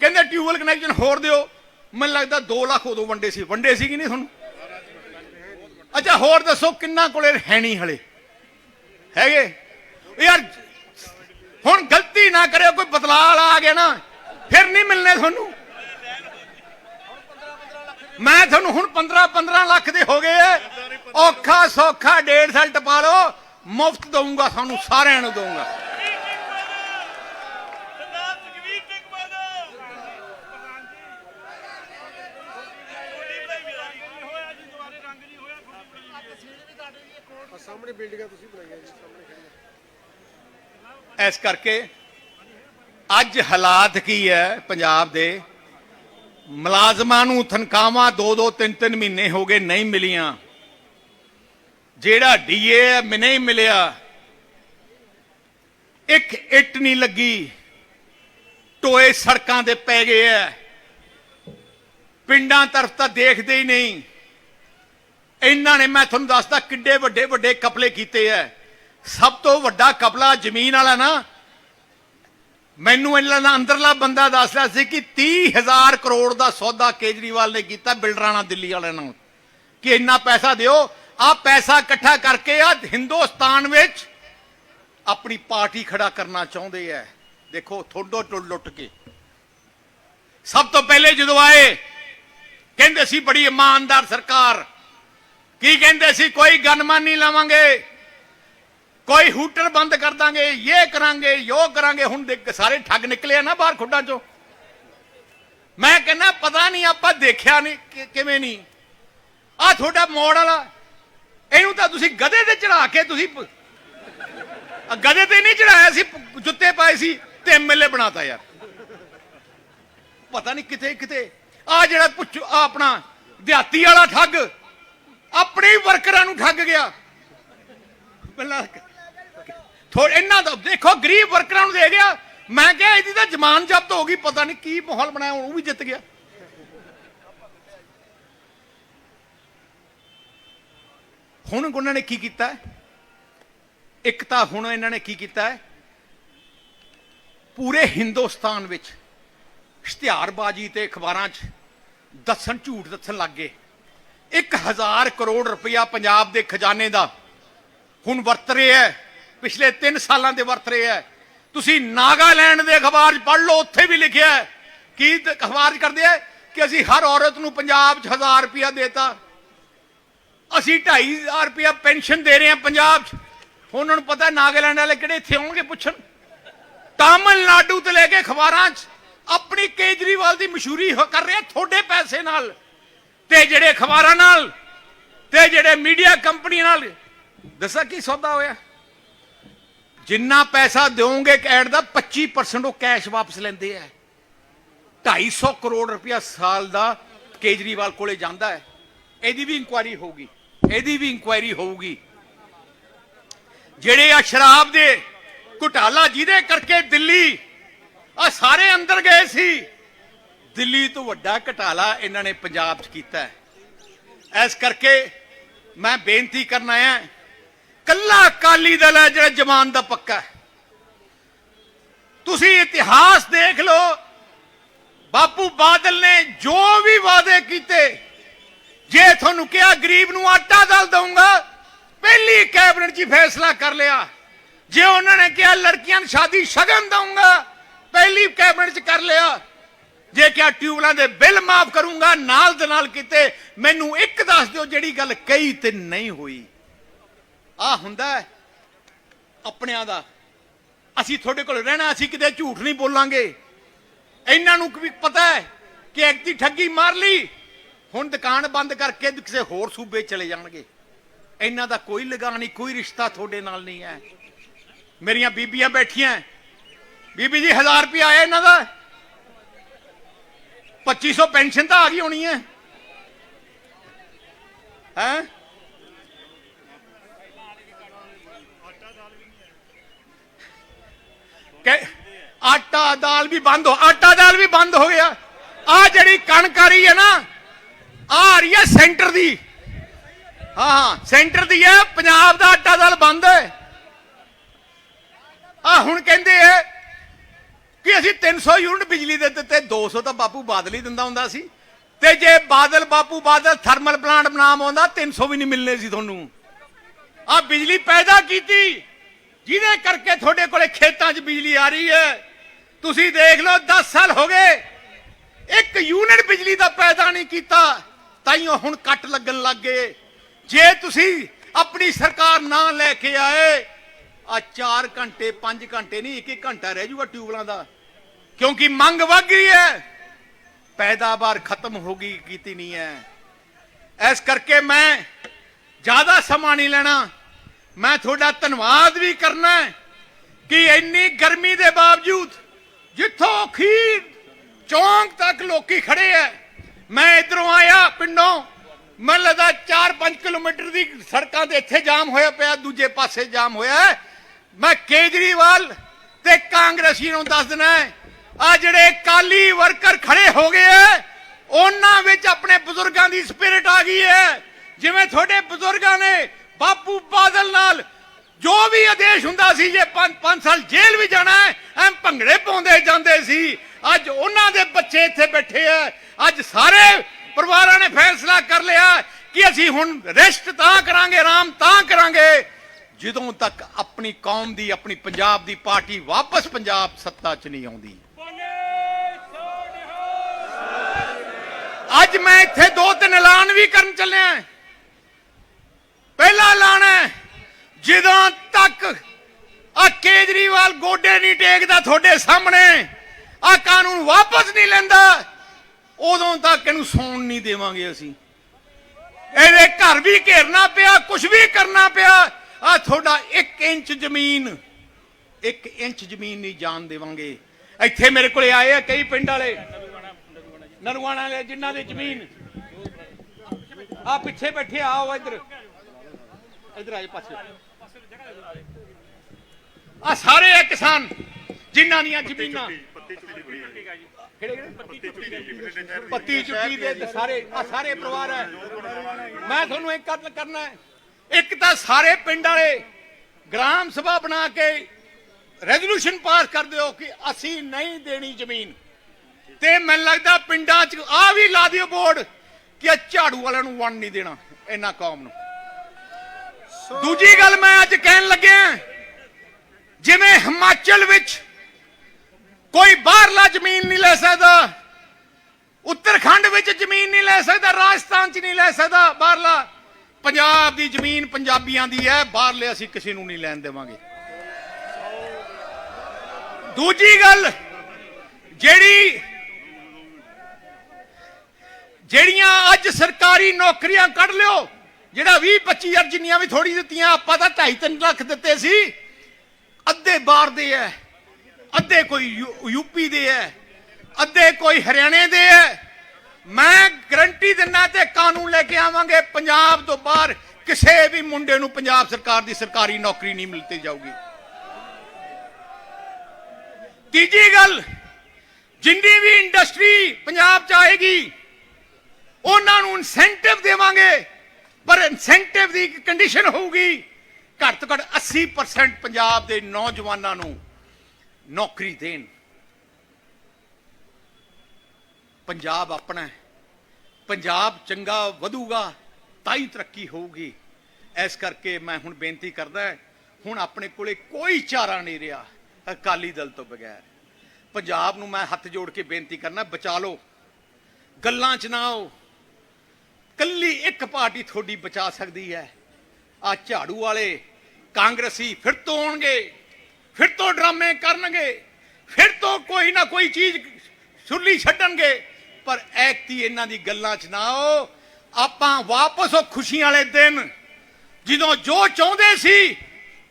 ਕਹਿੰਦੇ ਟਿਊਬਲ ਕਨੈਕਸ਼ਨ ਹੋਰ ਦਿਓ। ਮੈਨੂੰ ਲੱਗਦਾ 2 ਲੱਖ ਉਦੋਂ ਵੰਡੇ ਸੀ। ਵੰਡੇ ਸੀ ਕਿ ਨਹੀਂ ਤੁਹਾਨੂੰ? ਅੱਛਾ, ਹੋਰ ਦੱਸੋ, ਕਿੰਨਾ ਕੋਲੇ ਹੈ ਨਹੀਂ ਹਲੇ? ਹੈਗੇ? ਯਾਰ, ਹੁਣ ਗਲਤੀ ਨਾ ਕਰਿਓ, ਕੋਈ ਬਦਲਾਅ ਵਾਲਾ ਆ ਗਿਆ ਨਾ, ਫਿਰ ਨਹੀਂ ਮਿਲਨੇ ਤੁਹਾਨੂੰ। ਮੈਂ ਤੁਹਾਨੂੰ ਹੁਣ 15 15 ਲੱਖ ਦੇ ਹੋ ਗਏ ਔਖਾ ਸੌਖਾ ਡੇਢ ਸਾਲ ਟਪਾ ਲਓ, ਮੁਫਤ ਦਊਂਗਾ, ਤੁਹਾਨੂੰ ਸਾਰਿਆਂ ਨੂੰ ਦਊਂਗਾ ਸਰਦਾਰ ਸੁਖਵੀਰ ਸਿੰਘ ਬਾਦਲ ਕੁਲਦੀਪ ਭਾਈ ਮੇਰਾ ਨਹੀਂ ਹੋਇਆ ਜੀ ਦੁਬਾਰੇ ਰੰਗ ਨਹੀਂ ਹੋਇਆ ਸਾਹਮਣੇ ਬਿਲਡਿੰਗਾਂ ਤੁਸੀਂ ਬਣਾਈਆਂ ਜੀ ਸਾਹਮਣੇ ਖੜੀਆਂ? ਇਸ ਕਰਕੇ ਅੱਜ ਹਾਲਾਤ ਕੀ ਹੈ ਪੰਜਾਬ ਦੇ? ਮੁਲਾਜ਼ਮਾਂ ਨੂੰ ਤਨਖਾਹਾਂ 2-2 3-3 ਮਹੀਨੇ ਹੋ ਗਏ ਨਹੀਂ ਮਿਲੀਆਂ। ਜਿਹੜਾ ਡੀਏ ਨਹੀਂ ਮਿਲਿਆ। ਇੱਕ ਇੱਟ ਨਹੀਂ ਲੱਗੀ। ਟੋਏ ਸੜਕਾਂ ਦੇ ਪੈ ਗਏ ਐ ਪਿੰਡਾਂ ਤਰਫ ਤਾਂ ਦੇਖਦੇ ਹੀ ਨਹੀਂ। ਇਹਨਾਂ ਨੇ ਮੈਂ ਤੁਹਾਨੂੰ ਦੱਸਦਾ ਕਿੱਡੇ ਵੱਡੇ ਵੱਡੇ ਕਪਲੇ ਕੀਤੇ ਐ। ਸਭ ਤੋਂ ਵੱਡਾ ਕਪਲਾ ਜ਼ਮੀਨ ਵਾਲਾ ਨਾ, ਮੈਨੂੰ ਇਹਨਾਂ ਦਾ ਅੰਦਰਲਾ ਬੰਦਾ ਦੱਸਦਾ ਸੀ ਕਿ 30000 ਕਰੋੜ ਦਾ ਸੌਦਾ ਕੇਜਰੀਵਾਲ ਨੇ ਕੀਤਾ ਬਿਲਡਰਾਂ ਨਾਲ, ਦਿੱਲੀ ਵਾਲਿਆਂ ਨਾਲ। ਕਿ ਇੰਨਾ ਪੈਸਾ ਦਿਓ, ਆ ਪੈਸਾ ਇਕੱਠਾ ਕਰਕੇ ਆ ਹਿੰਦੁਸਤਾਨ ਵਿੱਚ ਆਪਣੀ ਪਾਰਟੀ ਖੜਾ ਕਰਨਾ ਚਾਹੁੰਦੇ ਐ। ਦੇਖੋ, ਥੋੜੋ ਟੁੱਟ ਲੁੱਟ ਕੇ। ਸਭ ਤੋਂ ਪਹਿਲੇ ਜਦੋਂ ਆਏ, ਕਹਿੰਦੇ ਸੀ ਬੜੀ ਇਮਾਨਦਾਰ ਸਰਕਾਰ ਕੀ ਕਹਿੰਦੇ ਸੀ? ਕੋਈ ਗਨਮਨ ਨਹੀਂ ਲਾਵਾਂਗੇ, ਕੋਈ ਹੂਟਰ ਬੰਦ ਕਰ ਦਾਂਗੇ, ਇਹ ਕਰਾਂਗੇ ਯੋ ਕਰਾਂਗੇ। ਹੁਣ ਦੇਖ, ਸਾਰੇ ਠੱਗ ਨਿਕਲੇ ਆ ਨਾ ਬਾਹਰ ਖੁੱਡਾਂ ਚੋਂ। ਮੈਂ ਕਹਿੰਦਾ, ਪਤਾ ਨਹੀਂ ਆਪਾਂ ਦੇਖਿਆ ਨਹੀਂ ਕਿਵੇਂ ਨਹੀਂ। ਆ ਤੁਹਾਡਾ ਮੋੜ ਵਾਲਾ, ਇਹਨੂੰ ਤਾਂ ਤੁਸੀਂ ਗਧੇ ਤੇ ਚੜਾ ਕੇ ਤੁਸੀਂ ਗਧੇ ਤੇ ਨਹੀਂ ਚੜਾਇਆ ਸੀ ਜੁੱਤੇ ਪਾਏ ਸੀ ਤੇ ਐਮਐਲਏ ਬਣਾਤਾ ਯਾਰ। ਪਤਾ ਨਹੀਂ ਕਿਤੇ ਕਿਤੇ ਆ ਜਿਹੜਾ ਪੁੱਛ ਆ ਆਪਣਾ ਦਿਹਾਤੀ ਵਾਲਾ ਠੱਗ ਆਪਣੇ ਵਰਕਰਾਂ ਨੂੰ ਠੱਗ ਗਿਆ। ਪਹਿਲਾਂ ਇਹਨਾਂ ਦਾ ਦੇਖੋ, ਗਰੀਬ ਵਰਕਰਾਂ ਨੂੰ ਦੇ ਗਿਆ। ਮੈਂ ਕਿਹਾ, ਇਹਦੀ ਤਾਂ ਜ਼ਮਾਨ ਜ਼ਬਤ ਹੋ ਗਈ, ਪਤਾ ਨਹੀਂ ਕੀ ਮਾਹੌਲ ਬਣਾਇਆ, ਹੁਣ ਉਹ ਵੀ ਜਿੱਤ ਗਿਆ। ਹੁਣ ਉਹਨਾਂ ਨੇ ਕੀ ਕੀਤਾ? ਇੱਕ ਤਾਂ ਹੁਣ ਇਹਨਾਂ ਨੇ ਕੀ ਕੀਤਾ? ਹੈ ਪੂਰੇ ਹਿੰਦੁਸਤਾਨ ਵਿੱਚ ਇਸ਼ਤਿਹਾਰਬਾਜ਼ੀ ਤੇ ਅਖਬਾਰਾਂ 'ਚ ਦੱਸਣ, ਝੂਠ ਦੱਸਣ ਲੱਗ ਗਏ। 1000 ਕਰੋੜ ਰੁਪਇਆ ਪੰਜਾਬ ਦੇ ਖਜ਼ਾਨੇ ਦਾ ਹੁਣ ਵਰਤ ਰਿਹਾ ਹੈ। ਪਿਛਲੇ 3 ਸਾਲਾਂ ਦੇ ਵਰਤ ਰਹੇ ਹੈ। ਤੁਸੀਂ ਨਾਗਾਲੈਂਡ ਦੇ ਅਖਬਾਰ 'ਚ ਪੜ੍ਹ ਲਓ, ਉੱਥੇ ਵੀ ਲਿਖਿਆ ਹੈ। ਕੀ ਅਖਬਾਰ 'ਚ ਕਰਦੇ ਹੈ ਕਿ ਅਸੀਂ ਹਰ ਔਰਤ ਨੂੰ ਪੰਜਾਬ 'ਚ 1000 ਰੁਪਇਆ ਦੇਤਾ। ਅਸੀਂ 2500 ਰੁਪਇਆ ਪੈਨਸ਼ਨ ਦੇ ਰਹੇ ਹਾਂ ਪੰਜਾਬ 'ਚ। ਉਹਨਾਂ ਨੂੰ ਪਤਾ ਨਾਗਾਲੈਂਡ ਵਾਲੇ ਕਿਹੜੇ ਇੱਥੇ ਆਉਣਗੇ ਪੁੱਛਣ। ਤਾਮਿਲਨਾਡੂ ਤੋਂ ਲੈ ਕੇ ਅਖਬਾਰਾਂ 'ਚ। ਆਪਣੀ ਕੇਜਰੀਵਾਲ ਦੀ ਮਸ਼ਹੂਰੀ ਕਰ ਰਿਹਾ ਤੁਹਾਡੇ ਪੈਸੇ ਨਾਲ। ਤੇ ਜਿਹੜੇ ਅਖਬਾਰਾਂ ਨਾਲ ਤੇ ਜਿਹੜੇ ਮੀਡੀਆ ਕੰਪਨੀਆਂ ਨਾਲ, ਦੱਸਾਂ ਕੀ ਸੌਦਾ ਹੋਇਆ? ਜਿੰਨਾ ਪੈਸਾ ਦਿਓਗੇ ਐਡ ਦਾ 25% ਉਹ ਕੈਸ਼ ਵਾਪਸ ਲੈਂਦੇ ਆ। 250 ਕਰੋੜ ਰੁਪਇਆ ਸਾਲ ਦਾ ਕੇਜਰੀਵਾਲ ਕੋਲੇ ਜਾਂਦਾ ਹੈ। ਇਹਦੀ ਵੀ ਇਨਕੁਆਇਰੀ ਹੋਊਗੀ, ਇਹਦੀ ਵੀ ਇਨਕੁਆਇਰੀ ਹੋਊਗੀ। ਜਿਹੜੇ ਆ ਸ਼ਰਾਬ ਦੇ ਘੁਟਾਲਾ ਜਿਹਦੇ ਕਰਕੇ ਦਿੱਲੀ ਆ ਸਾਰੇ ਅੰਦਰ ਗਏ ਸੀ। ਦਿੱਲੀ ਤੋਂ ਵੱਡਾ ਘਟਾਲਾ ਇਹਨਾਂ ਨੇ ਪੰਜਾਬ 'ਚ ਕੀਤਾ ਹੈ। ਇਸ ਕਰਕੇ ਮੈਂ ਬੇਨਤੀ ਕਰਨ ਆਇਆ ਕੱਲਾ ਅਕਾਲੀ ਦਲ ਹੈ ਜਿਹੜਾ ਜਮਾਨ ਦਾ ਪੱਕਾ ਹੈ। ਤੁਸੀਂ ਇਤਿਹਾਸ ਦੇਖ ਲਓ, ਬਾਪੂ ਬਾਦਲ ਨੇ ਜੋ ਵੀ ਵਾਅਦੇ ਕੀਤੇ, ਜੇ ਤੁਹਾਨੂੰ ਕਿਹਾ ਗਰੀਬ ਨੂੰ ਆਟਾ ਦਲ ਦਊਂਗਾ, ਪਹਿਲੀ ਕੈਬਨਿਟ 'ਚ ਹੀ ਫੈਸਲਾ ਕਰ ਲਿਆ। ਜੇ ਉਹਨਾਂ ਨੇ ਕਿਹਾ ਲੜਕੀਆਂ ਨੂੰ ਸ਼ਾਦੀ ਸ਼ਗਨ ਦਊਂਗਾ, ਪਹਿਲੀ ਕੈਬਨਿਟ 'ਚ ਕਰ ਲਿਆ। ਜੇ ਕਿਆ ਟਿਊਬਲਾਂ ਦੇ ਬਿੱਲ ਮਾਫ ਕਰੂੰਗਾ, ਨਾਲ ਦੇ ਨਾਲ ਕਿਤੇ, ਮੈਨੂੰ ਇੱਕ ਦੱਸ ਦਿਓ ਜਿਹੜੀ ਗੱਲ ਕਹੀ ਤੇ ਨਹੀਂ ਹੋਈ। ਆ ਹੁੰਦਾ ਆਪਣਿਆਂ ਦਾ। ਅਸੀਂ ਤੁਹਾਡੇ ਕੋਲ ਰਹਿਣਾ, ਅਸੀਂ ਕਿਤੇ ਝੂਠ ਨਹੀਂ ਬੋਲਾਂਗੇ। ਇਹਨਾਂ ਨੂੰ ਵੀ ਪਤਾ ਹੈ ਕਿ ਇੱਕ ਦੀ ਠੱਗੀ ਮਾਰ ਲਈ, ਹੁਣ ਦੁਕਾਨ ਬੰਦ ਕਰਕੇ ਕਿਸੇ ਹੋਰ ਸੂਬੇ ਚਲੇ ਜਾਣਗੇ। ਇਹਨਾਂ ਦਾ ਕੋਈ ਲਗਾ ਨਹੀਂ, ਕੋਈ ਰਿਸ਼ਤਾ ਤੁਹਾਡੇ ਨਾਲ ਨਹੀਂ ਹੈ। ਮੇਰੀਆਂ ਬੀਬੀਆਂ ਬੈਠੀਆਂ। ਬੀਬੀ ਜੀ 1000 ਰੁਪਏ ਆਇਆ ਇਹਨਾਂ ਦਾ। 2500 ਪੈਨਸ਼ਨ ਤਾਂ ਆ ਗਈ ਹੋਣੀ ਹੈ ਹੈ ਕਿ ਆਟਾ ਦਾਲ ਵੀ ਬੰਦ ਹੋ ਆਟਾ ਦਾਲ ਵੀ ਬੰਦ ਹੋ ਗਿਆ ਆ ਜਿਹੜੀ ਕਣਕ ਆ ਰਹੀ ਹੈ ਨਾ ਆ ਆ ਰਹੀ ਹੈ ਸੈਂਟਰ ਦੀ ਹਾਂ ਹਾਂ ਸੈਂਟਰ ਦੀ ਹੈ ਪੰਜਾਬ ਦਾ ਆਟਾ ਦਾਲ ਬੰਦ ਹੈ ਆ ਹੁਣ ਕਹਿੰਦੇ ਹੈ ਕਿ ਅਸੀਂ 300 ਯੂਨਿਟ ਬਿਜਲੀ ਦੇ ਦਿੱਤੇ 200 ਤਾਂ ਬਾਪੂ ਬਾਦਲ ਹੀ ਦਿੰਦਾ ਹੁੰਦਾ ਸੀ। ਤੇ ਜੇ ਬਾਦਲ, ਬਾਪੂ ਬਾਦਲ ਥਰਮਲ ਪਲਾਂਟ ਬਣਾਮ ਆਉਂਦਾ 300 ਵੀ ਨਹੀਂ ਮਿਲਨੇ ਸੀ ਤੁਹਾਨੂੰ। ਆ ਬਿਜਲੀ ਪੈਦਾ ਕੀਤੀ। ਜਿਹਦੇ ਕਰਕੇ ਤੁਹਾਡੇ ਕੋਲੇ ਖੇਤਾਂ 'ਚ ਬਿਜਲੀ ਆ ਰਹੀ ਹੈ। ਤੁਸੀਂ ਦੇਖ ਲਓ 10 ਸਾਲ ਹੋ ਗਏ। ਇੱਕ ਯੂਨਿਟ ਬਿਜਲੀ ਦਾ ਪੈਦਾ ਨਹੀਂ ਕੀਤਾ ਤਾਈਓ ਹੁਣ ਕੱਟ ਲੱਗਣ ਲੱਗ ਗਏ। ਜੇ ਤੁਸੀਂ ਆਪਣੀ ਸਰਕਾਰ ਨਾ ਲੈ ਕੇ ਆਏ ਆ 4 ਘੰਟੇ 5 ਘੰਟੇ ਨਹੀਂ ਇੱਕ ਇੱਕ ਘੰਟਾ ਰਹਿ ਜੂਗਾ ਟਿਊਬਲਾਂ ਦਾ। ਕਿਉਂਕਿ ਮੰਗ ਵੱਧ ਗਈ ਹੈ। ਪੈਦਾਵਾਰ ਖਤਮ ਹੋ ਗਈ, ਕੀਤੀ ਨਹੀਂ ਹੈ। ਇਸ ਕਰਕੇ ਮੈਂ ਜ਼ਿਆਦਾ ਸਮਾਂ ਨਹੀਂ ਲੈਣਾ। ਮੈਂ ਤੁਹਾਡਾ ਧੰਨਵਾਦ ਵੀ ਕਰਨਾ ਕਿ ਇੰਨੀ ਗਰਮੀ ਦੇ ਬਾਵਜੂਦ ਜਿੱਥੋਂ ਖੀਰ ਚੌਂਕ ਤੱਕ ਲੋਕੀ ਖੜੇ ਐ ਮੈਂ ਇਧਰੋਂ ਆਇਆ ਪਿੰਡੋਂ। ਮੈਨੂੰ ਲੱਗਦਾ 4-5 ਕਿਲੋਮੀਟਰ ਦੀ ਸੜਕਾਂ ਦੇ ਇੱਥੇ ਜਾਮ ਹੋਇਆ ਪਿਆ, ਦੂਜੇ ਪਾਸੇ ਜਾਮ ਹੋਇਆ ਮੈਂ ਕੇਜਰੀਵਾਲ ਤੇ ਕਾਂਗਰਸੀ ਨੂੰ ਦੱਸ ਦੇਣਾ ਆ ਜਿਹੜੇ ਕਾਲੀ ਵਰਕਰ ਖੜੇ ਹੋ ਗਏ ਐ, ਉਹਨਾਂ ਵਿੱਚ ਆਪਣੇ ਬਜ਼ੁਰਗਾਂ ਦੀ ਸਪਿਰਿਟ ਆ ਗਈ ਹੈ ਜਿਵੇਂ ਤੁਹਾਡੇ ਬਜ਼ੁਰਗਾਂ ਨੇ ਬਾਪੂ ਬਾਦਲ ਨਾਲ ਜੋ ਵੀ ਆਦੇਸ਼ ਹੁੰਦਾ ਸੀ, ਜੇ 5 ਸਾਲ ਜੇਲ੍ਹ ਵੀ ਜਾਣਾ ਹੈ ਐਂ ਭੰਗੜੇ ਪਾਉਂਦੇ ਜਾਂਦੇ ਸੀ। ਅੱਜ ਉਹਨਾਂ ਦੇ ਬੱਚੇ ਇੱਥੇ ਬੈਠੇ ਆ ਅੱਜ ਸਾਰੇ ਪਰਿਵਾਰਾਂ ਨੇ ਫੈਸਲਾ ਕਰ ਲਿਆ ਕਿ ਅਸੀਂ ਹੁਣ ਰੈਸਟ ਤਾਂ ਕਰਾਂਗੇ ਆਰਾਮ ਤਾਂ ਕਰਾਂਗੇ। ਜਦੋਂ ਤੱਕ ਆਪਣੀ ਕੌਮ ਦੀ, ਆਪਣੀ ਪੰਜਾਬ ਦੀ ਪਾਰਟੀ ਵਾਪਸ ਪੰਜਾਬ ਸੱਤਾ 'ਚ ਨਹੀਂ ਆਉਂਦੀ। ਅੱਜ ਮੈਂ ਇੱਥੇ ਦੋ ਤਿੰਨ ਐਲਾਨ ਵੀ ਕਰਨ ਚੱਲਿਆ ਪਹਿਲਾ ਐਲਾਨ ਹੈ, ਜਦੋਂ ਤੱਕ ਆ ਕੇਜਰੀਵਾਲ ਗੋਡੇ ਨਹੀਂ ਟੇਕਦਾ ਤੁਹਾਡੇ ਸਾਹਮਣੇ ਆ ਕਾਨੂੰਨ ਵਾਪਸ ਨਹੀਂ ਲੈਂਦਾ, ਉਦੋਂ ਤੱਕ ਇਹਨੂੰ ਸੌਣ ਨਹੀਂ ਦੇਵਾਂਗੇ ਅਸੀਂ। ਇਹਦੇ ਘਰ ਵੀ ਘੇਰਨਾ ਪਿਆ ਕੁਝ ਵੀ ਕਰਨਾ ਪਿਆ ਆ ਤੁਹਾਡਾ 1 ਇੰਚ ਜ਼ਮੀਨ 1 ਇੰਚ ਜ਼ਮੀਨ ਨਹੀਂ ਜਾਣ ਦੇਵਾਂਗੇ। ਇੱਥੇ ਮੇਰੇ ਕੋਲੇ ਆਏ ਆ ਕਈ ਪਿੰਡ ਵਾਲੇ। ਨਰਵਾਣਾ ਵਾਲੇ ਜਿਨ੍ਹਾਂ ਦੀ ਜ਼ਮੀਨ। ਆ ਪਿੱਛੇ ਬੈਠੇ ਆਓ ਇੱਧਰ। ਇੱਧਰ ਆਏ ਪਾਸੇ। ਆ ਸਾਰੇ ਇਹ ਕਿਸਾਨ ਜਿਨ੍ਹਾਂ ਦੀਆਂ ਜ਼ਮੀਨਾਂ। ਪੱਤੀ ਚੁੱਕੀ ਦੇ ਤੇ ਸਾਰੇ ਆ ਸਾਰੇ ਪਰਿਵਾਰ ਹੈ। ਮੈਂ ਤੁਹਾਨੂੰ ਇੱਕ ਗੱਲ ਕਰਨਾ ਹੈ। ਇੱਕ ਤਾਂ ਸਾਰੇ ਪਿੰਡ ਵਾਲੇ ਗ੍ਰਾਮ ਸਭਾ ਬਣਾ ਕੇ ਰੈਜ਼ੋਲੂਸ਼ਨ ਪਾਸ ਕਰ ਦਿਓ ਕਿ ਅਸੀਂ ਨਹੀਂ ਦੇਣੀ ਜ਼ਮੀਨ। ਤੇ ਮੈਨੂੰ ਲੱਗਦਾ ਪਿੰਡਾਂ 'ਚ ਆ ਵੀ ਲਾ ਦਿਓ ਬੋਰਡ ਕਿ ਆ ਝਾੜੂ ਵਾਲਿਆਂ ਨੂੰ ਵੰਡ ਨਹੀਂ ਦੇਣਾ ਇਹਨਾਂ ਕੌਮ ਨੂੰ। ਦੂਜੀ ਗੱਲ ਮੈਂ ਅੱਜ ਕਹਿਣ ਲੱਗਿਆ ਜਿਵੇਂ ਹਿਮਾਚਲ ਵਿੱਚ ਕੋਈ ਬਾਹਰਲਾ ਜ਼ਮੀਨ ਨਹੀਂ ਲੈ ਸਕਦਾ ਉੱਤਰਾਖੰਡ ਵਿੱਚ ਜ਼ਮੀਨ ਨਹੀਂ ਲੈ ਸਕਦਾ ਰਾਜਸਥਾਨ 'ਚ ਨਹੀਂ ਲੈ ਸਕਦਾ ਬਾਹਰਲਾ ਪੰਜਾਬ ਦੀ ਜ਼ਮੀਨ ਪੰਜਾਬੀਆਂ ਦੀ ਹੈ ਬਾਹਰਲੇ ਅਸੀਂ ਕਿਸੇ ਨੂੰ ਨਹੀਂ ਲੈਣ ਦੇਵਾਂਗੇ। ਦੂਜੀ ਗੱਲ ਜਿਹੜੀ ਜਿਹੜੀਆਂ ਅੱਜ ਸਰਕਾਰੀ ਨੌਕਰੀਆਂ ਕੱਢ ਲਿਓ, ਜਿਹੜਾ 20 25 ਹਜ਼ਾਰ ਜਿੰਨੀਆਂ ਵੀ ਥੋੜੀ ਦਿੱਤੀਆਂ, ਆਪਾਂ ਤਾਂ 2.5 ਲੱਖ ਦਿੱਤੇ ਸੀ। ਅੱਧੇ ਬਾਹਰ ਦੇ ਐ, ਅੱਧੇ ਕੋਈ ਯੂਪੀ ਦੇ ਐ, ਅੱਧੇ ਕੋਈ ਹਰਿਆਣੇ ਦੇ ਐ। ਮੈਂ ਗਰੰਟੀ ਦਿੰਨਾ ਤੇ ਕਾਨੂੰਨ ਲੈ ਕੇ ਆਵਾਂਗੇ, ਪੰਜਾਬ ਤੋਂ ਬਾਹਰ ਕਿਸੇ ਵੀ ਮੁੰਡੇ ਨੂੰ ਪੰਜਾਬ ਸਰਕਾਰ ਦੀ ਸਰਕਾਰੀ ਨੌਕਰੀ ਨਹੀਂ ਮਿਲਤੀ ਜਾਊਗੀ। ਤੀਜੀ ਗੱਲ, ਜਿੰਨੀ ਵੀ ਇੰਡਸਟਰੀ ਪੰਜਾਬ ਚ ਆਏਗੀ ਉਹਨਾਂ ਨੂੰ ਇਨਸੈਂਟਿਵ ਦੇਵਾਂਗੇ। ਪਰ ਇਨਸੈਂਟਿਵ ਦੀ ਇੱਕ ਕੰਡੀਸ਼ਨ ਹੋਊਗੀ, ਘੱਟ ਤੋਂ ਘੱਟ 80% ਪੰਜਾਬ ਦੇ ਨੌਜਵਾਨਾਂ ਨੂੰ ਨੌਕਰੀ ਦੇਣ। ਪੰਜਾਬ ਆਪਣਾ ਹੈ। ਪੰਜਾਬ ਚੰਗਾ ਵਧੂਗਾ, ਤਾਂ ਹੀ ਤਰੱਕੀ ਹੋਊਗੀ। ਇਸ ਕਰਕੇ ਮੈਂ ਹੁਣ ਬੇਨਤੀ ਕਰਦਾ ਹੁਣ ਆਪਣੇ ਕੋਲੇ ਕੋਈ ਚਾਰਾ ਨਹੀਂ ਰਿਹਾ, ਅਕਾਲੀ ਦਲ ਤੋਂ ਬਗੈਰ। ਪੰਜਾਬ ਨੂੰ ਮੈਂ ਹੱਥ ਜੋੜ ਕੇ ਬੇਨਤੀ ਕਰਨਾ, ਬਚਾ ਲਓ। ਗੱਲਾਂ 'ਚ ਨਾ ਆਓ। ਕੱਲੀ ਇੱਕ ਪਾਰਟੀ ਤੁਹਾਡੀ ਬਚਾ ਸਕਦੀ ਹੈ। ਆ ਝਾੜੂ ਵਾਲੇ ਕਾਂਗਰਸੀ ਫਿਰ ਤੋਂ ਆਉਣਗੇ, ਫਿਰ ਤੋਂ ਡਰਾਮੇ ਕਰਨਗੇ, ਫਿਰ ਤੋਂ ਕੋਈ ਨਾ ਕੋਈ ਚੀਜ਼ ਸੁਰਲੀ ਛੱਡਣਗੇ। ਪਰ ਐਕਤੀ ਇਹਨਾਂ ਦੀ ਗੱਲਾਂ 'ਚ ਨਾ ਆਓ। ਆਪਾਂ ਵਾਪਸ ਉਹ ਖੁਸ਼ੀਆਂ ਵਾਲੇ ਦਿਨ ਜਦੋਂ ਜੋ ਚਾਹੁੰਦੇ ਸੀ,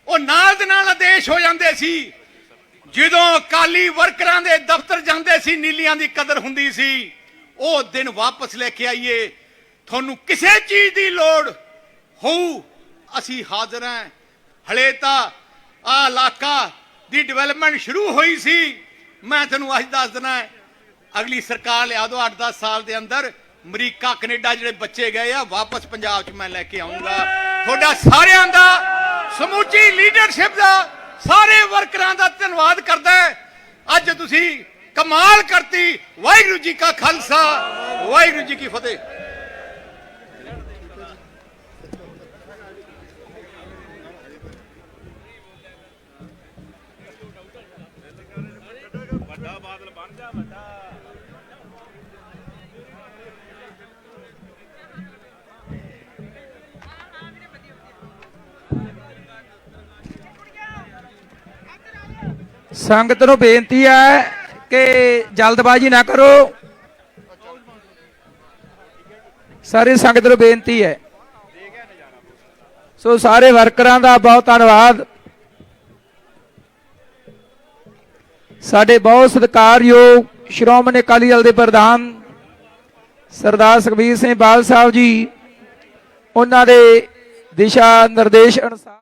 ਉਹ ਨਾਲ ਦੇ ਨਾਲ ਆਦੇਸ਼ ਹੋ ਜਾਂਦੇ ਸੀ। ਜਦੋਂ ਕਾਲੀ ਵਰਕਰਾਂ ਦੇ ਦਫ਼ਤਰ ਜਾਂਦੇ ਸੀ, ਨੀਲੀਆਂ ਦੀ ਕਦਰ ਹੁੰਦੀ ਸੀ, ਉਹ ਦਿਨ ਵਾਪਸ ਲੈ ਕੇ ਆਈਏ। ਤੁਹਾਨੂੰ ਕਿਸੇ ਚੀਜ਼ ਦੀ ਲੋੜ ਹੋਊ, ਅਸੀਂ ਹਾਜ਼ਰ ਹਾਂ। ਹਲੇ ਤਾਂ ਆ ਇਲਾਕਾ ਦੀ ਡਿਵੈਲਪਮੈਂਟ ਸ਼ੁਰੂ ਹੋਈ ਸੀ। ਮੈਂ ਤੁਹਾਨੂੰ ਅੱਜ ਦੱਸ ਦਿਨਾ ਅਗਲੀ ਸਰਕਾਰ ਲਿਆ ਦੋ 8-10 ਸਾਲ ਦੇ ਅੰਦਰ। ਅਮਰੀਕਾ, ਕੈਨੇਡਾ ਜਿਹੜੇ ਬੱਚੇ ਗਏ ਆ, ਵਾਪਸ ਪੰਜਾਬ 'ਚ ਮੈਂ ਲੈ ਕੇ ਆਉਂਗਾ। ਤੁਹਾਡਾ ਸਾਰਿਆਂ ਦਾ, ਸਮੁੱਚੀ ਲੀਡਰਸ਼ਿਪ ਦਾ, ਸਾਰੇ ਵਰਕਰਾਂ ਦਾ ਧੰਨਵਾਦ ਕਰਦਾ ਅੱਜ ਤੁਸੀਂ ਕਮਾਲ ਕਰਤੀ। ਵਾਹਿਗੁਰੂ ਜੀ ਕਾ ਖਾਲਸਾ, ਵਾਹਿਗੁਰੂ ਜੀ ਕੀ ਫਤਿਹ। ਸੰਗਤ ਨੂੰ ਬੇਨਤੀ ਹੈ ਕਿ ਜਲਦਬਾਜ਼ੀ ਨਾ ਕਰੋ। ਸਾਰੀ ਸੰਗਤ ਨੂੰ ਬੇਨਤੀ ਹੈ। ਸੋ ਸਾਰੇ ਵਰਕਰਾਂ ਦਾ ਬਹੁਤ ਧੰਨਵਾਦ। ਸਾਡੇ ਬਹੁਤ ਸਤਿਕਾਰਯੋਗ ਸ਼੍ਰੋਮਣੀ ਅਕਾਲੀ ਦਲ ਦੇ ਪ੍ਰਧਾਨ ਸਰਦਾਰ ਸੁਖਬੀਰ ਸਿੰਘ ਬਾਲ ਸਾਹਿਬ ਜੀ, ਉਹਨਾਂ ਦੇ ਦਿਸ਼ਾ ਨਿਰਦੇਸ਼ ਅਨੁਸਾਰ